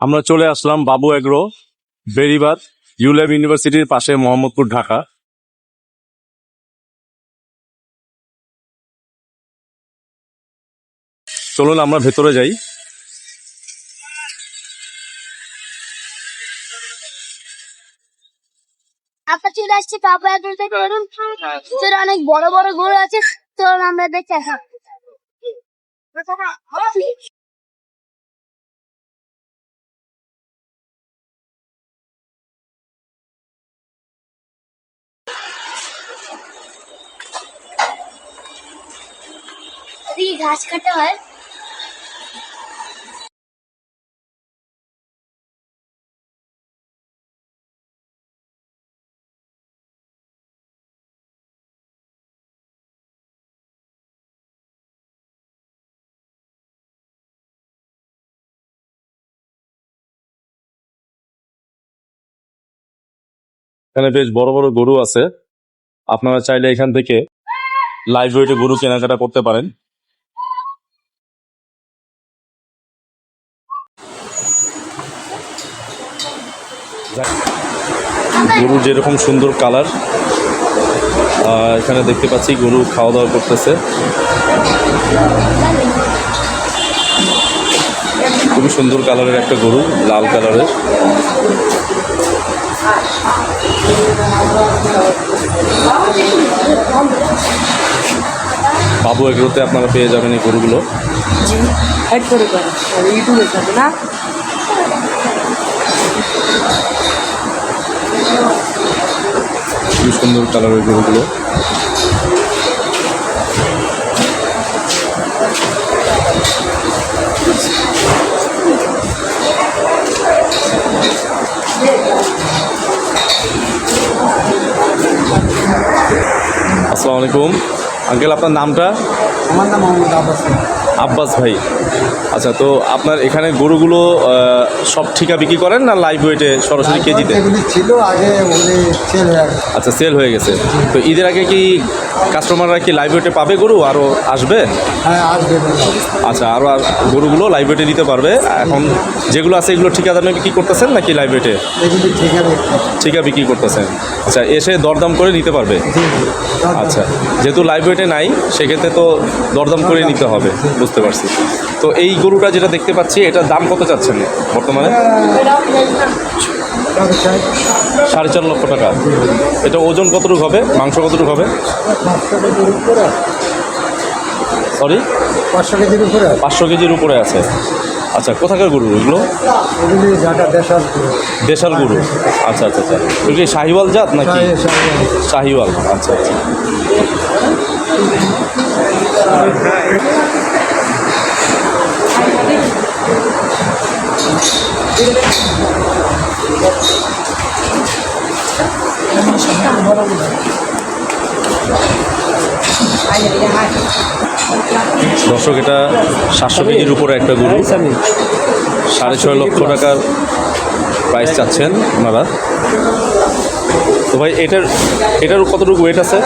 আমরা চলে আসলাম বাবু agro, Beribadh ULAB ইউনিভার্সিটির পাশে মোহাম্মদপুর, ঢাকা। চলুন আমরা ভেতরে যাই। থেকে। অনেক বড় বড় গরু আছে, তোর আমরা দেখে এদিকে ঘাস কাটা হয়? এখানে বেশ বড় বড় গরু আছে। আপনারা চাইলে এখান থেকে লাইভ ওয়েটে গরু কেনাকাটা করতে পারেন। গরু যেরকম সুন্দর কালার এখানে দেখতে পাচ্ছি গরু খাওয়া দাওয়া করতেছে। খুবই সুন্দর কালারের একটা গরু, লাল কালারের। বাবু এগুলোতে আপনারা পেয়ে যাবেন এই গরুগুলো হাইট করে করে ইউটিউবে যাবে না খুবই সুন্দর কালারের গরুগুলো আসসালামু আলাইকুম। আঙ্কেল আপনার নামটা? আমার নাম মোহাম্মদ আব্বাস। আব্বাস ভাই। আচ্ছা তো আপনার এখানে গরুগুলো সব ঠিকা বিক্রি করেন না লাইভ ওয়েটে সরাসরি কেজিতে? ছিল আগে সেল আচ্ছা সেল হয়ে গেছে। তো ঈদের আগে কি কাস্টমাররা কি লাইভ ওয়েটে পাবে গরু? আরও আসবে? হ্যাঁ আসবে। আচ্ছা আরও আর গরুগুলো লাইভ ওয়েটে নিতে পারবে। এখন যেগুলো আছে এগুলো ঠিকা দামে বিক্রি করতেছেন নাকি লাইভ ওয়েটে ঠিক বিক্রি করতেছেন। আচ্ছা এসে দরদাম করে নিতে পারবে। আচ্ছা যেহেতু লাইভ ওয়েটে নাই সেক্ষেত্রে তো দরদাম করে নিতে হবে বুঝতে পারছি। তো এই গরুটা যেটা দেখতে পাচ্ছি এটার দাম কত চাচ্ছেন বর্তমানে? সাড়ে চার লক্ষ টাকা। এটা ওজন কতটুকু হবে? মাংস কতটুকু হবে? পাঁচশো কেজির উপরে সরি পাঁচশো কেজির উপরে পাঁচশো কেজির উপরে আছে। আচ্ছা কোথাকার গরু এগুলো? দেশাল গরু। আচ্ছা আচ্ছা আচ্ছা। এগুলো কি শাহিওয়াল জাত নাকি? শাহিওয়াল আচ্ছা আচ্ছা। দর্শক এটা সাতশো কেজির উপরে একটা গরু। সাড়ে ছয় লক্ষ টাকার প্রাইস চাচ্ছেন ওনারা। তো ভাই এটার এটার কতটুকু ওয়েট আছে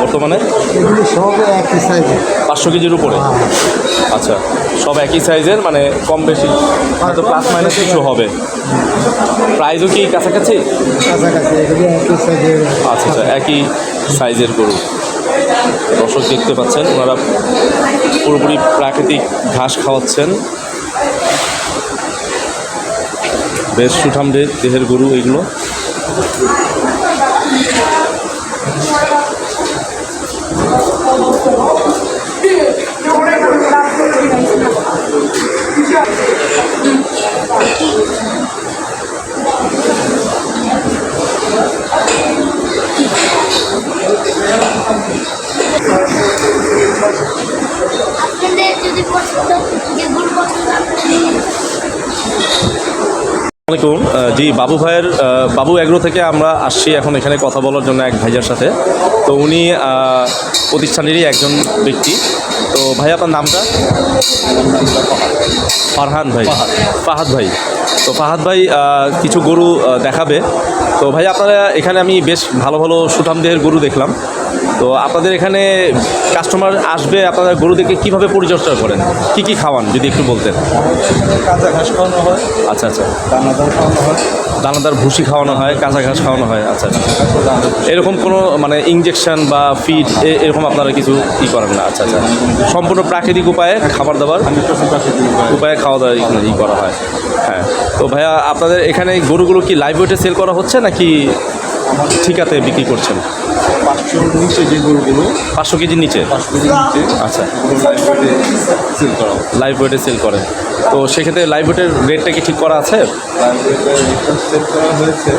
বর্তমানে? এগুলি সব একই সাইজে পাঁচশো কেজির উপরে? আচ্ছা সব একই সাইজের মানে কম বেশি? হয়তো প্লাস মাইনাস কিছু হবে। প্রাইসও কি কাছাকাছি? কাছাকাছি আচ্ছা আচ্ছা একই সাইজের গরু। দর্শক দেখতে পাচ্ছেন ওনারা পুরোপুরি প্রাকৃতিক ঘাস খাওয়াচ্ছেন। বেশ সুঠাম দেহের গরু এগুলো। আপনাদের যদি পছন্দ গরু পছন্দ নিন। আসসালামাইকুম জি বাবু ভাইয়ের বাবু এগ্রো থেকে আমরা আসছি এখন এখানে কথা বলার জন্য এক ভাইজার সাথে। তো উনি প্রতিষ্ঠানেরই একজন ব্যক্তি। তো ভাই আপনার নামটা? ফারহান ভাই। ফাহাদ। ভাই। তো ফাহাদ ভাই কিছু গরু দেখাবে। তো ভাই আপনারা এখানে আমি বেশ ভালো ভালো সুঠাম দেহের গরু দেখলাম। তো আপনাদের এখানে কাস্টমার আসবে আপনারা গরু দেখে কীভাবে পরিচর্যা করেন? কি কি খাওয়ান যদি একটু বলতেন? কাঁচা ঘাস খাওয়ানো হয় আচ্ছা আচ্ছা। দানাদার খাওয়ানো হয়। দানাদার ভুসি খাওয়ানো হয় কাঁচা ঘাস খাওয়ানো হয় আচ্ছা আচ্ছা। এরকম কোনো মানে ইঞ্জেকশন বা ফিড এরকম আপনারা কিছু ই করেন না আচ্ছা আচ্ছা। সম্পূর্ণ প্রাকৃতিক উপায়ে খাবার দাবার উপায়ে। খাওয়া দাওয়া ই করা হয় হ্যাঁ। তো ভাইয়া আপনাদের এখানে গরুগুলো কি লাইভ ওয়েটে সেল করা হচ্ছে নাকি ঠিকাতে বিক্রি করছেন? পাঁচশোর নিচে যে গরুগুলো পাঁচশো কেজির নিচে? পাঁচশো কেজি নিচে আচ্ছা। সেল করা লাইভ ওয়েটে সেল করেন তো সেক্ষেত্রে লাইভ ওয়েটের রেটটা কি ঠিক করা আছে? সেল করা হয়েছে।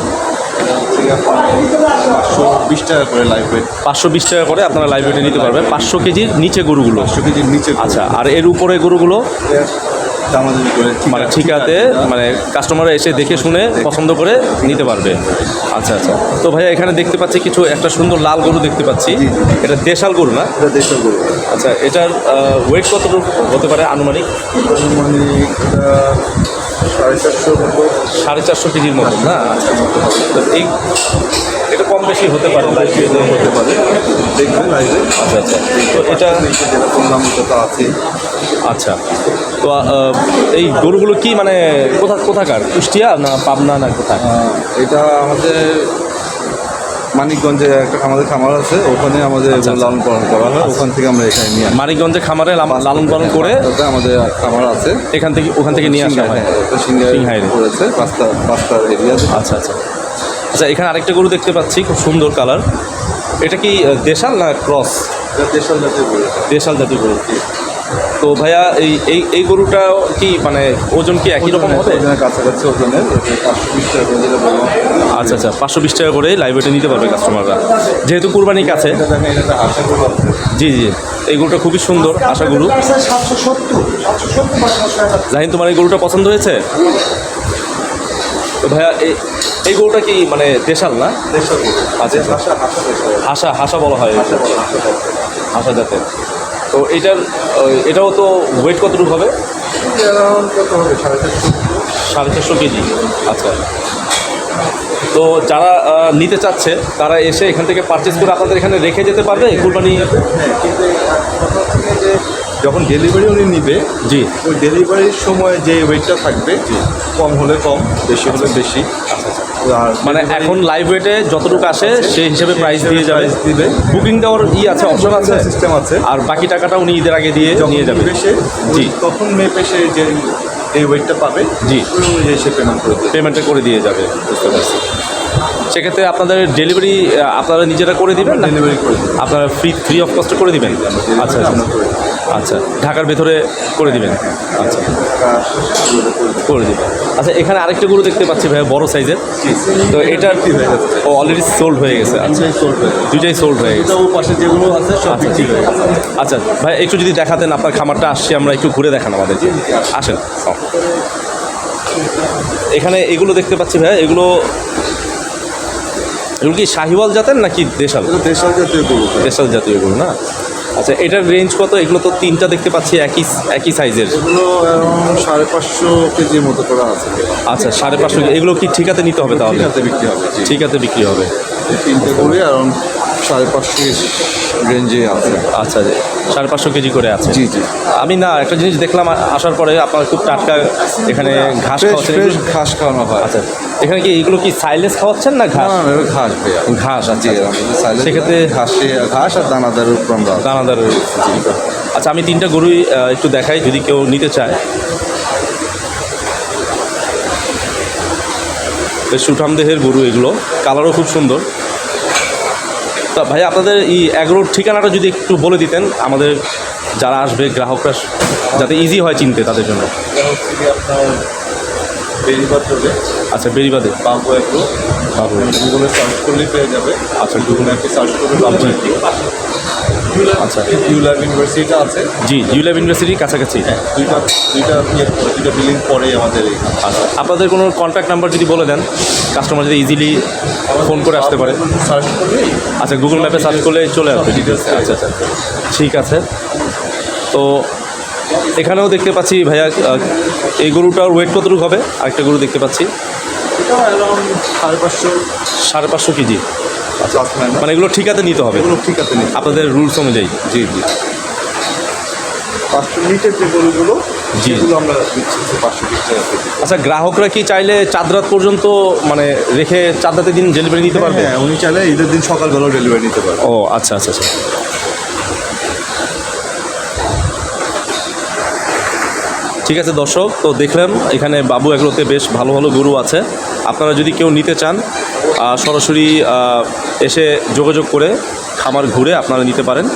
পাঁচশো বিশ টাকা করে লাইভ ওয়েট পাঁচশো বিশ টাকা করে আপনারা লাইভ ওয়েটে নিতে পারবেন। পাঁচশো কেজির নিচে গরুগুলো। পাঁচশো কেজির নিচে আচ্ছা আর এর উপরে গরুগুলো? করে মানে ঠিকাতে মানে কাস্টমাররা এসে দেখে শুনে পছন্দ করে নিতে পারবে। আচ্ছা আচ্ছা। তো ভাইয়া এখানে দেখতে পাচ্ছি কিছু একটা সুন্দর লাল গরু দেখতে পাচ্ছি। এটা দেশাল গরু না? এটা দেশাল গরু। আচ্ছা এটার ওয়েট কতটুকু হতে পারে আনুমানিক? মানে এটা সাড়ে চারশো কেজির মতো না। তো এই এটা কম বেশি হতে পারে হতে পারে। দেখবেন আচ্ছা আচ্ছা। তো এটা যেরকম দাম ওটা আছে। আচ্ছা। তো এই গরুগুলো কি মানে কোথা কোথাকার? কুষ্টিয়া না পাবনা না কোথায়? এটা আমাদের মানিকগঞ্জে একটা আমাদের খামার আছে ওখানে আমাদের আচ্ছা, লালন পালন করা হয় ওখান থেকে আমরা এখানে নিয়ে মানিকগঞ্জে খামারে লালন পালন করে আমাদের খামার আছে। এখান থেকে ওখান থেকে নিয়ে আসা হয়। সিংহাইরে করেছে পাঁচটা পাঁচটা এরিয়াতে আচ্ছা আচ্ছা। আচ্ছা এখানে আরেকটা গরু দেখতে পাচ্ছি খুব সুন্দর কালার এটা কি দেশাল না ক্রস এটা দেশাল জাতীয় গরু। দেশাল জাতীয় গরু। তো ভাইয়া এই এই এই গরুটা কি মানে ওজন কি একই রকম হবে? কাছাকাছি ওজনের আচ্ছা আচ্ছা পাঁচশো বিশ টাকা করে লাইব্রেরিতে নিতে পারবে কাস্টমাররা যেহেতু কুরবানি কাছে। জি জি এই গরুটা খুবই সুন্দর আশা গরু। জাহিন তোমার এই গরুটা পছন্দ হয়েছে? তো ভাইয়া এই এই গরুটা কি মানে দেশাল না? আচ্ছা আচ্ছা। হাসা হাসা বলা হয়। হাসা জাতের। তো এটার এটাও তো ওয়েট কতটুকু হবে? সাড়ে চারশো কেজি। আচ্ছা। তো যারা নিতে চাচ্ছে তারা এসে এখান থেকে পারচেস করে আপনাদের এখানে রেখে যেতে পারবে কুরবানি? যখন ডেলিভারি উনি নিবে জি। ওই ডেলিভারির সময় যে ওয়েটটা থাকবে কম হলে কম বেশি হলে বেশি। আর মানে এখন লাইভ ওয়েটে যতটুকু আসে সেই হিসেবে প্রাইস দিয়ে যাবে। দিবে। বুকিং দেওয়ার ই আছে অপশন আছে। সিস্টেম আছে। আর বাকি টাকাটা উনি ঈদের আগে দিয়ে নিয়ে যাবে। জি। তখন মেপে সে যে এই ওয়েটটা পাবে জি। অনুযায়ী সে পেমেন্ট করে পেমেন্টটা করে দিয়ে যাবে। বুঝতে পারছি। সেক্ষেত্রে আপনাদের ডেলিভারি আপনারা নিজেরা করে দিবেন ডেলিভারি করে আপনারা ফ্রি ফ্রি অফ কস্টে করে দিবেন? আচ্ছা আচ্ছা। আচ্ছা ঢাকার ভেতরে করে দিবেন। আচ্ছা। করে দিবেন। আচ্ছা এখানে আরেকটা গরু দেখতে পাচ্ছি ভাই বড় সাইজের। তো এটা ও অলরেডি সোল্ড হয়ে গেছে আচ্ছা। sold হয়ে। দুইটাই সোল্ড হয়ে গেছে। ও পাশে যেগুলো আছে সব আচ্ছা বিক্রি হয়ে গেছে। আচ্ছা ভাই একটু যদি দেখাতেন আপনার খামারটা আসছি আমরা একটু ঘুরে দেখান আমাদের আসেন। এখানে এগুলো দেখতে পাচ্ছি ভাই এগুলো এগুলো কি শাহিওয়াল জাতের নাকি দেশাল? দেশাল জাতীয় গরু দেশাল জাতীয় গরু না? আচ্ছা এটার রেঞ্জ কত? এগুলো তো তিনটা দেখতে পাচ্ছি একই একই সাইজের এগুলো সাড়ে পাঁচশো কেজির মতো করা আছে। আচ্ছা সাড়ে পাঁচশো এগুলো কি ঠিকাতে নিতে হবে তাহলে? ঠিকাতে বিক্রি হবে। ঠিকাতে বিক্রি হবে। তিনটে করে অ্যারাউন্ড সাড়ে পাঁচশো রেঞ্জে আছে। আচ্ছা সাড়ে পাঁচশো কেজি করে আছে। জি জি। আমি না একটা জিনিস দেখলাম আসার পরে আপনার খুব টাটকা এখানে ঘাস ফ্রেশ ঘাস খাওয়ানো হয়। আচ্ছা এখানে কি এগুলো কি সাইলেস খাওয়াচ্ছেন না ঘাস? ঘাস ঘাস জি আচ্ছা। সেক্ষেত্রে ঘাসে ঘাস আর আমরা দানাদার আচ্ছা আমি তিনটা গরুই একটু দেখাই যদি কেউ নিতে চায়। বেশ সুঠাম দেহের গরু এগুলো। কালারও খুব সুন্দর। তা ভাই আপনাদের এই এগারোর ঠিকানাটা যদি একটু বলে দিতেন আমাদের যারা আসবে গ্রাহকরা যাতে ইজি হয় চিনতে তাদের জন্য। বেরিবাদ চলে আচ্ছা বেরিবাদে। বাবু। এগ্রো বাবু গুগলে সার্চ করলেই পেয়ে যাবে। আচ্ছা গুগল ম্যাপে সার্চ করলে বাবু। এগ্রো আচ্ছা ইউলাভ ইউনিভার্সিটি আছে? জি ইউল্যাব ইউনিভার্সিটির কাছাকাছি। হ্যাঁ দুইটা দুইটা দুইটা বিল্ডিং পরে আমাদের আচ্ছা আপনাদের কোনো কন্ট্যাক্ট নাম্বার যদি বলে দেন কাস্টমার যদি ইজিলি ফোন করে আসতে পারে। সার্চ আচ্ছা গুগল ম্যাপে সার্চ করলে চলে আসবে। ডিটেলস আচ্ছা আচ্ছা। ঠিক আছে। তো এখানেও দেখতে পাচ্ছি ভাইয়া এই গরুটার ওয়েট কতটুকু হবে? আরেকটা গরু দেখতে পাচ্ছি। সাড়ে পাঁচশো। সাড়ে পাঁচশো কেজি। মানে এগুলো ঠিকাতে নিতে হবে। এগুলো ঠিক আছে নিতে। আপনাদের রুলস অনুযায়ী। জি জি। পাঁচশো নিচের যে গরুগুলো। যেগুলো আমরা দিচ্ছি পাঁচশো আচ্ছা গ্রাহকরা কি চাইলে চাঁদ রাত পর্যন্ত মানে রেখে চাঁদ রাতের দিন ডেলিভারি নিতে পারবে? হ্যাঁ উনি চাইলে ঈদের দিন সকালবেলাও ডেলিভারি নিতে পারবে। ও আচ্ছা আচ্ছা আচ্ছা। ঠিক আছে দর্শক তো দেখলেন এখানে বাবু এগুলোতে বেশ ভালো ভালো গরু আছে। আপনারা যদি কেউ নিতে চান সরাসরি এসে যোগাযোগ করে খামার ঘুরে আপনারা নিতে পারেন।